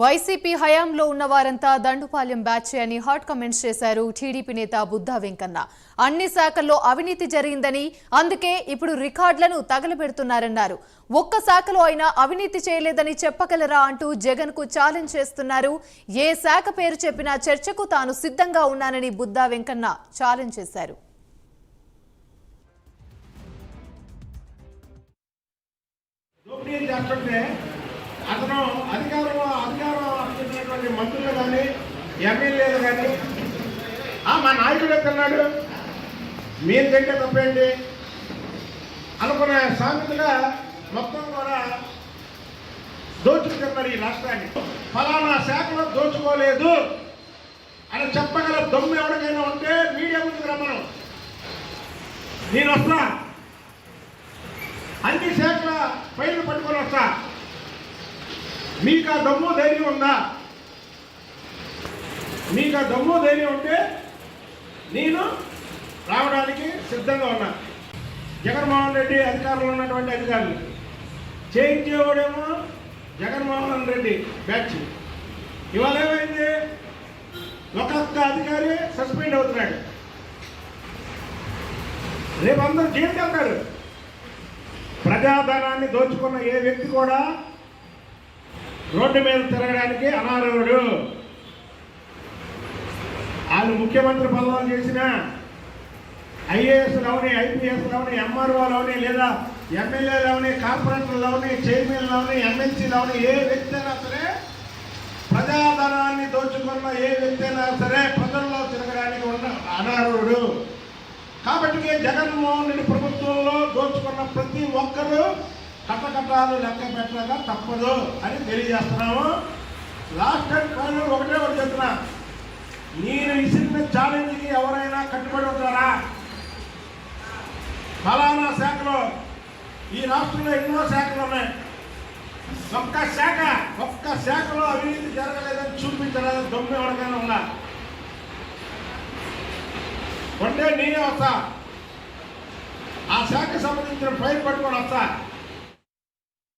YCP హయాంలో ఉన్న వారంతా దండుపాలెం బ్యాచ్ అని హాట్ కమెంట్స్ చేశారు టీడీపీ నేత బుద్ధా వెంకన్న. అన్ని శాఖల్లో అవినీతి జరిగిందని అందుకే ఇప్పుడు రికార్డులను తగలబెడుతున్నారన్నారు. ఒక్క శాఖలో అయినా అవినీతి చేయలేదని చెప్పగలరా అంటూ జగన్కు ఛాలెంజ్ చేస్తున్నారు. ఏ శాఖ పేరు చెప్పినా చర్చకు తాను సిద్ధంగా ఉన్నానని బుద్ధా వెంకన్న ఛాలెంజ్ చేశారు. దోపిడీ అతను అధికారం అధికారం చెందినటువంటి మంత్రులు కానీ ఎమ్మెల్యేలు కానీ మా నాయకుడు ఎక్కడున్నాడు? మీరు తింటే తప్పేంటి? అనుకునే సామెతగా మొత్తం కూడా దోచుకున్నారు ఈ రాష్ట్రాన్ని. ఫలానా శాఖలో దోచుకోలేదు అని చెప్పగల దమ్ము ఎవరికైనా ఉంటే మీడియా ముందుకు రమ్మను. నేను వస్తా. అన్ని శాఖల ఫైళ్ళు పట్టుకొని వస్తా. మీకు ఆ దమ్ము ధైర్యం ఉందా? మీకు ఆ దమ్ము ధైర్యం ఉంటే నేను రావడానికి సిద్ధంగా ఉన్నా. జగన్మోహన్ రెడ్డి అధికారంలో ఉన్నటువంటి అధికారులు. చేయించేవాడేమో జగన్మోహన్ రెడ్డి బ్యాచ్. ఇవాళ ఏమైంది? ఒక్కొక్క అధికారి సస్పెండ్ అవుతున్నాడు. రేపు అందరూ జైలుకి వెళ్తారు ప్రజాధనాన్ని దోచుకున్న ఏ వ్యక్తి కూడా రోడ్డు మీద తిరగడానికి అనర్హుడు వాళ్ళు ముఖ్యమంత్రి పదవులు చేసిన ఐఏఎస్లోని ఐపీఎస్లోని ఎంఆర్ఓలోని లేదా ఎమ్మెల్యేలోని కార్పొరేటర్లోని చైర్మన్లోని ఎమ్మెల్సీలోని ఏ వ్యక్తి అయినా సరే ప్రజాధనాన్ని దోచుకున్న ఏ వ్యక్తి అయినా సరే ప్రజల్లో తిరగడానికి ఉన్న అనర్హుడు కాబట్టి జగన్మోహన్ రెడ్డి ప్రభుత్వంలో దోచుకున్న ప్రతి ఒక్కరూ కట్టకట్టాలు లెక్క పెట్టక తప్పదు అని తెలియజేస్తున్నాము. లాస్ట్ టైం ఫైనల్ ఒకటే ఒకటి చెప్తున్నా. నేను ఇచ్చిన ఛాలెంజ్కి ఎవరైనా కట్టుబడి ఉంటారా? ఫలానా శాఖలో ఈ రాష్ట్రంలో ఎన్నో శాఖలు ఉన్నాయి. ఒక్క శాఖ ఒక్క శాఖలో అవినీతి జరగలేదని చూపించలేదని దొమ్మి ఎవరికైనా ఉందా? ఉంటే నేనే వస్తా. ఆ శాఖకు సంబంధించిన ఫైల్ పట్టుకొని వస్తా.